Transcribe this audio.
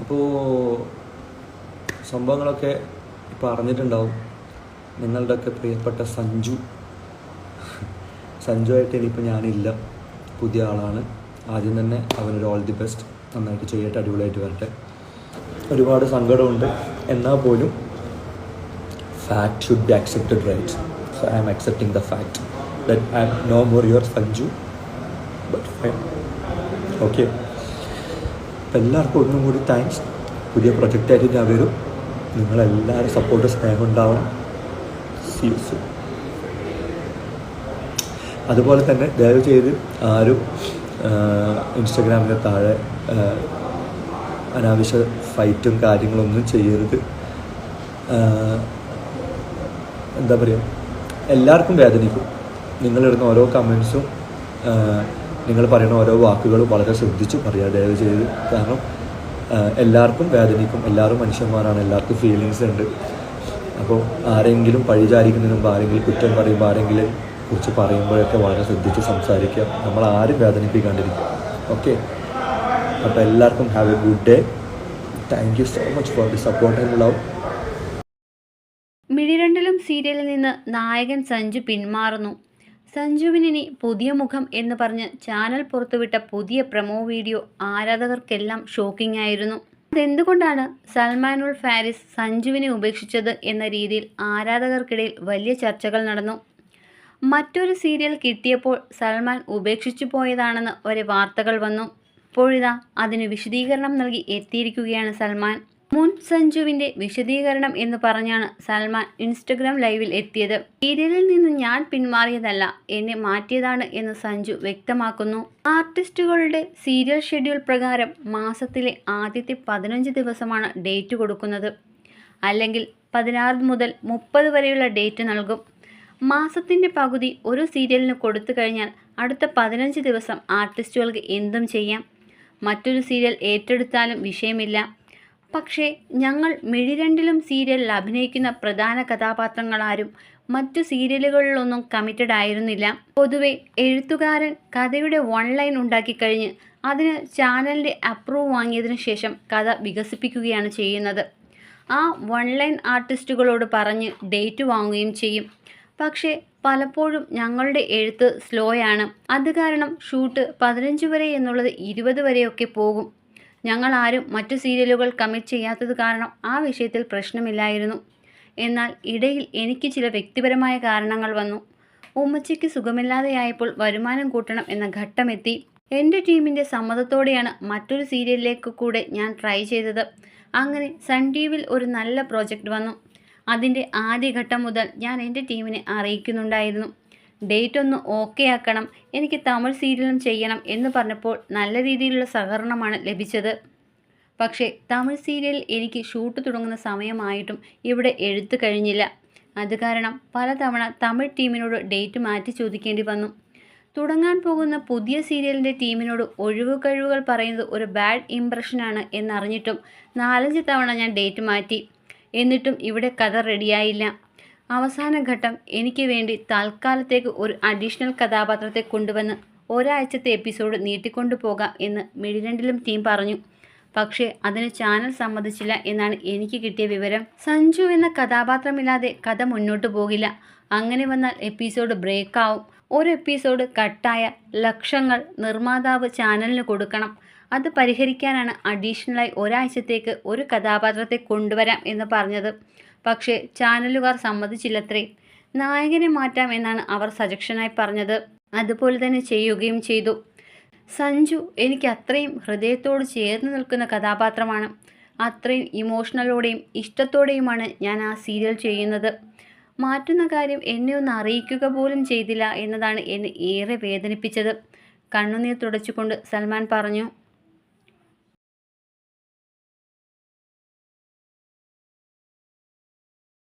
അപ്പോൾ സംഭവങ്ങളൊക്കെ ഇപ്പോൾ അറിഞ്ഞിട്ടുണ്ടാവും. നിങ്ങളുടെയൊക്കെ പ്രിയപ്പെട്ട സഞ്ജു. സഞ്ജു ആയിട്ട് ഇനിയിപ്പോൾ ഞാനില്ല. പുതിയ ആളാണ്. ആദ്യം തന്നെ അവനൊരു ഓൾ ദി ബെസ്റ്റ് നന്നായിട്ട് ചെയ്യട്ടെ അടിപൊളിയായിട്ട് വരട്ടെ. ഒരുപാട് സങ്കടമുണ്ട്. എന്നാൽ പോലും fact should be accepted right so I am accepting the fact that I more your sanju. But fine. Okay. അപ്പം എല്ലാവർക്കും ഒന്നും കൂടി താങ്ക്സ് പുതിയ പ്രൊജക്റ്റായിട്ട് ഞാൻ വരും. നിങ്ങളെല്ലാവരും സപ്പോർട്ട് സ്നേഹം ഉണ്ടാവും സി സു അതുപോലെ തന്നെ ദയവ് ചെയ്ത് ആരും ഇൻസ്റ്റഗ്രാമിന് താഴെ അനാവശ്യ ഫൈറ്റും കാര്യങ്ങളൊന്നും ചെയ്യരുത്. എന്താ പറയുക എല്ലാവർക്കും വേദനിക്കും. നിങ്ങളിടുന്ന ഓരോ കമൻസും നിങ്ങൾ പറയുന്ന ഓരോ വാക്കുകളും വളരെ ശ്രദ്ധിച്ച് പറയുക ദയവ് ചെയ്ത് കാരണം എല്ലാവർക്കും വേദനിക്കും എല്ലാവരും മനുഷ്യന്മാരാണ് എല്ലാവർക്കും ഫീലിങ്സ് ഉണ്ട്. അപ്പോൾ ആരെങ്കിലും പഴിചാരിക്കുന്നതിന് മുമ്പ് ആരെങ്കിലും കുറ്റം പറയുമ്പോൾ ആരെങ്കിലും കുറിച്ച് പറയുമ്പോഴൊക്കെ വളരെ ശ്രദ്ധിച്ച് സംസാരിക്കുക. നമ്മൾ ആരും വേദനിപ്പിക്കാണ്ടിരിക്കുക. ഓക്കെ അപ്പോൾ എല്ലാവർക്കും have a good day thank you so much for the support and love മിഴിരണ്ടിലും സീരിയലിൽ നിന്ന് നായകൻ സഞ്ജു പിന്മാറുന്നു. സഞ്ജുവിനി പുതിയ മുഖം എന്ന് പറഞ്ഞ് ചാനൽ പുറത്തുവിട്ട പുതിയ പ്രമോ വീഡിയോ ആരാധകർക്കെല്ലാം ഷോക്കിംഗ് ആയിരുന്നു. അതെന്തുകൊണ്ടാണ് സൽമാനുൽ ഫാരിസ് സഞ്ജുവിനെ ഉപേക്ഷിച്ചത് എന്ന രീതിയിൽ ആരാധകർക്കിടയിൽ വലിയ ചർച്ചകൾ നടന്നു? മറ്റൊരു സീരിയൽ കിട്ടിയപ്പോൾ സൽമാൻ ഉപേക്ഷിച്ചു പോയതാണെന്ന് ഒരു വാർത്തകൾ വന്നു. ഇപ്പോഴിതാ അതിന് വിശദീകരണം നൽകി എത്തിയിരിക്കുകയാണ് സൽമാൻ. മുൻ സഞ്ജുവിന്റെ വിശദീകരണം എന്ന് പറഞ്ഞാണ് സൽമാൻ ഇൻസ്റ്റഗ്രാം ലൈവിൽ എത്തിയത്. സീരിയലിൽ നിന്ന് ഞാൻ പിന്മാറിയതല്ല എന്നെ മാറ്റിയതാണ് എന്ന് സഞ്ജു വ്യക്തമാക്കുന്നു. ആർട്ടിസ്റ്റുകളുടെ സീരിയൽ ഷെഡ്യൂൾ പ്രകാരം മാസത്തിലെ ആദ്യത്തെ പതിനഞ്ച് ദിവസമാണ് ഡേറ്റ് കൊടുക്കുന്നത്. അല്ലെങ്കിൽ പതിനാറ് മുതൽ മുപ്പത് വരെയുള്ള ഡേറ്റ് നൽകും. മാസത്തിന്റെ പകുതി ഒരു സീരിയലിന് കൊടുത്തു കഴിഞ്ഞാൽ അടുത്ത പതിനഞ്ച് ദിവസം ആർട്ടിസ്റ്റുകൾക്ക് എന്തും ചെയ്യാം. മറ്റൊരു സീരിയൽ ഏറ്റെടുത്താലും വിഷയമില്ല. പക്ഷേ ഞങ്ങൾ മിഴിരണ്ടിലും സീരിയലിൽ അഭിനയിക്കുന്ന പ്രധാന കഥാപാത്രങ്ങളാരും മറ്റു സീരിയലുകളിലൊന്നും കമ്മിറ്റഡ് ആയിരുന്നില്ല. പൊതുവെ എഴുത്തുകാരൻ കഥയുടെ വൺ ലൈൻ ഉണ്ടാക്കിക്കഴിഞ്ഞ് അതിന് ചാനലിന്റെ അപ്രൂവ് വാങ്ങിയതിനു ശേഷം കഥ വികസിപ്പിക്കുകയാണ് ചെയ്യുന്നത്. ആ വൺ ലൈൻ ആർട്ടിസ്റ്റുകളോട് പറഞ്ഞ് ഡേറ്റ് വാങ്ങുകയും ചെയ്യും. പക്ഷേ പലപ്പോഴും ഞങ്ങളുടെ എഴുത്ത് സ്ലോയാണ് അത് കാരണം ഷൂട്ട് പതിനഞ്ച് വരെ എന്നുള്ളത് ഇരുപത് വരെയൊക്കെ പോകും. ഞങ്ങൾ ആരും മറ്റു സീരിയലുകൾ കമ്മിറ്റ് ചെയ്യാത്തത് കാരണം ആ വിഷയത്തിൽ പ്രശ്നമില്ലായിരുന്നു. എന്നാൽ ഇടയിൽ എനിക്ക് ചില വ്യക്തിപരമായ കാരണങ്ങൾ വന്നു. ഉമ്മച്ചയ്ക്ക് സുഖമില്ലാതെയായപ്പോൾ വരുമാനം കൂട്ടണം എന്ന ഘട്ടമെത്തി. എന്റെ ടീമിന്റെ സമ്മതത്തോടെയാണ് മറ്റൊരു സീരിയലിലേക്ക് കൂടെ ഞാൻ ട്രൈ ചെയ്തത്. അങ്ങനെ സൺ ടി വിയിൽ ഒരു നല്ല പ്രോജക്റ്റ് വന്നു. അതിന്റെ ആദ്യഘട്ടം മുതൽ ഞാൻ എന്റെ ടീമിനെ അറിയിക്കുന്നുണ്ടായിരുന്നു. ഡേറ്റ് ഒന്ന് ഓക്കെ ആക്കണം. എനിക്ക് തമിഴ് സീരിയലും ചെയ്യണം എന്ന് പറഞ്ഞപ്പോൾ നല്ല രീതിയിലുള്ള സഹകരണമാണ് ലഭിച്ചത്. പക്ഷേ തമിഴ് സീരിയൽ എനിക്ക് ഷൂട്ട് തുടങ്ങുന്ന സമയമായിട്ടും ഇവിടെ എഴുത്ത് കഴിഞ്ഞില്ല. അത് കാരണം പലതവണ തമിഴ് ടീമിനോട് ഡേറ്റ് മാറ്റി ചോദിക്കേണ്ടി വന്നു. തുടങ്ങാൻ പോകുന്ന പുതിയ സീരിയലിന്റെ ടീമിനോട് ഒഴിവ് കഴിവുകൾ പറയുന്നത് ഒരു ബാഡ് ഇംപ്രഷനാണ് എന്നറിഞ്ഞിട്ടും നാലഞ്ച് തവണ ഞാൻ ഡേറ്റ് മാറ്റി. എന്നിട്ടും ഇവിടെ കഥ റെഡിയായില്ല അവസാന ഘട്ടം എനിക്ക് വേണ്ടി തൽക്കാലത്തേക്ക് ഒരു അഡീഷണൽ കഥാപാത്രത്തെ കൊണ്ടുവന്ന് ഒരാഴ്ചത്തെ എപ്പിസോഡ് നീട്ടിക്കൊണ്ടു പോകാം എന്ന് മിഡിലൻഡിലും ടീം പറഞ്ഞു. പക്ഷേ അതിന് ചാനൽ സമ്മതിച്ചില്ല എന്നാണ് എനിക്ക് കിട്ടിയ വിവരം. സഞ്ജു എന്ന കഥാപാത്രമില്ലാതെ കഥ മുന്നോട്ട് പോകില്ല. അങ്ങനെ വന്നാൽ എപ്പിസോഡ് ബ്രേക്കാവും ഒരു എപ്പിസോഡ് കട്ടായ ലക്ഷങ്ങൾ നിർമ്മാതാവ് ചാനലിന് കൊടുക്കണം. അത് പരിഹരിക്കാനാണ് അഡീഷണലായി ഒരാഴ്ചത്തേക്ക് ഒരു കഥാപാത്രത്തെ കൊണ്ടുവരാം എന്ന് പറഞ്ഞത്. പക്ഷേ ചാനലുകാർ സമ്മതിച്ചില്ലത്രേ. നായകനെ മാറ്റാം എന്നാണ് അവർ സജക്ഷനായി പറഞ്ഞത്. അതുപോലെ തന്നെ ചെയ്യുകയും ചെയ്തു. സഞ്ജു എനിക്ക് അത്രയും ഹൃദയത്തോട് ചേർന്ന് നിൽക്കുന്ന കഥാപാത്രമാണ്. അത്രയും ഇമോഷണലോടെയും ഇഷ്ടത്തോടെയുമാണ് ഞാൻ ആ സീരിയൽ ചെയ്യുന്നത്. മാറ്റുന്ന കാര്യം എന്നെ ഒന്ന് അറിയിക്കുക പോലും ചെയ്തില്ല എന്നതാണ് എന്നെ ഏറെ വേദനിപ്പിച്ചത്. കണ്ണുനീർ തുടച്ചുകൊണ്ട് സൽമാൻ പറഞ്ഞു